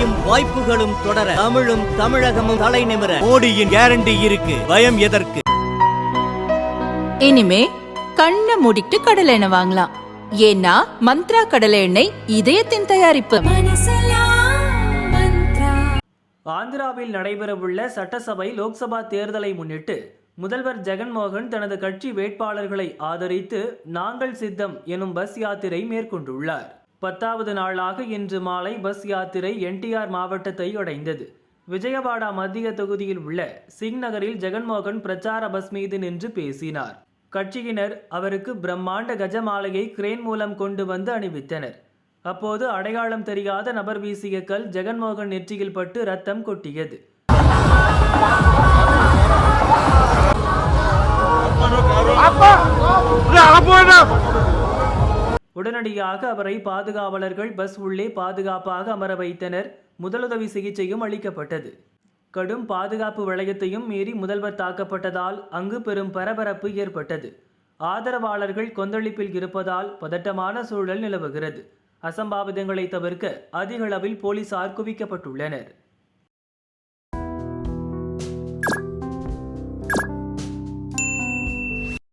வளர்ச்சியும் வாய்ப்புகளும் தொடர தமிழும் தமிழகமும் தலை நிமிர. மோடியின் கேரண்டி இருக்கு. பயம் எதற்கு? இனிமே கண்ணை மூடிட்டு கடலை எண்ணெய் வாங்கலாம். ஏன்னா மந்த்ரா கடலை எண்ணெய் இதயத்தின் தயாரிப்பு. ஆந்திராவில் நடைபெறவுள்ள சட்டசபை லோக்சபா தேர்தலை முன்னிட்டு முதல்வர் ஜெகன்மோகன் தனது கட்சி வேட்பாளர்களை ஆதரித்து நாங்கள் சித்தம் எனும் பஸ் யாத்திரை மேற்கொண்டுள்ளார். பத்தாவது நாளாக இன்று மாலை பஸ் யாத்திரை என்டிஆர் மாவட்டத்தை அடைந்தது விஜயவாடா மத்திய தொகுதியில் உள்ள சிங் நகரில் ஜெகன்மோகன் பிரச்சார பஸ் மீது நின்று பேசினார் கட்சியினர் அவருக்கு பிரம்மாண்ட கஜமாலையை கிரேன் மூலம் கொண்டு வந்து அணிவித்தனர் அப்போது அடையாளம் தெரியாத நபர் வீசிய கல் ஜெகன்மோகன் நெற்றியில் பட்டு ரத்தம் கொட்டியது உடனடியாக அவரை பாதுகாவலர்கள் பஸ் உள்ளே பாதுகாப்பாக அமர வைத்தனர். முதலுதவி சிகிச்சையும் அளிக்கப்பட்டது. கடும் பாதுகாப்பு வளையத்தையும் மீறி முதல்வர் தாக்கப்பட்டதால் அங்கு பெரும் பரபரப்பு ஏற்பட்டது. ஆதரவாளர்கள் கொந்தளிப்பில் இருப்பதால் பதட்டமான சூழல் நிலவுகிறது. அசம்பாவிதங்களை தவிர்க்க அதிகளவில் போலீசார் குவிக்கப்பட்டுள்ளனர்.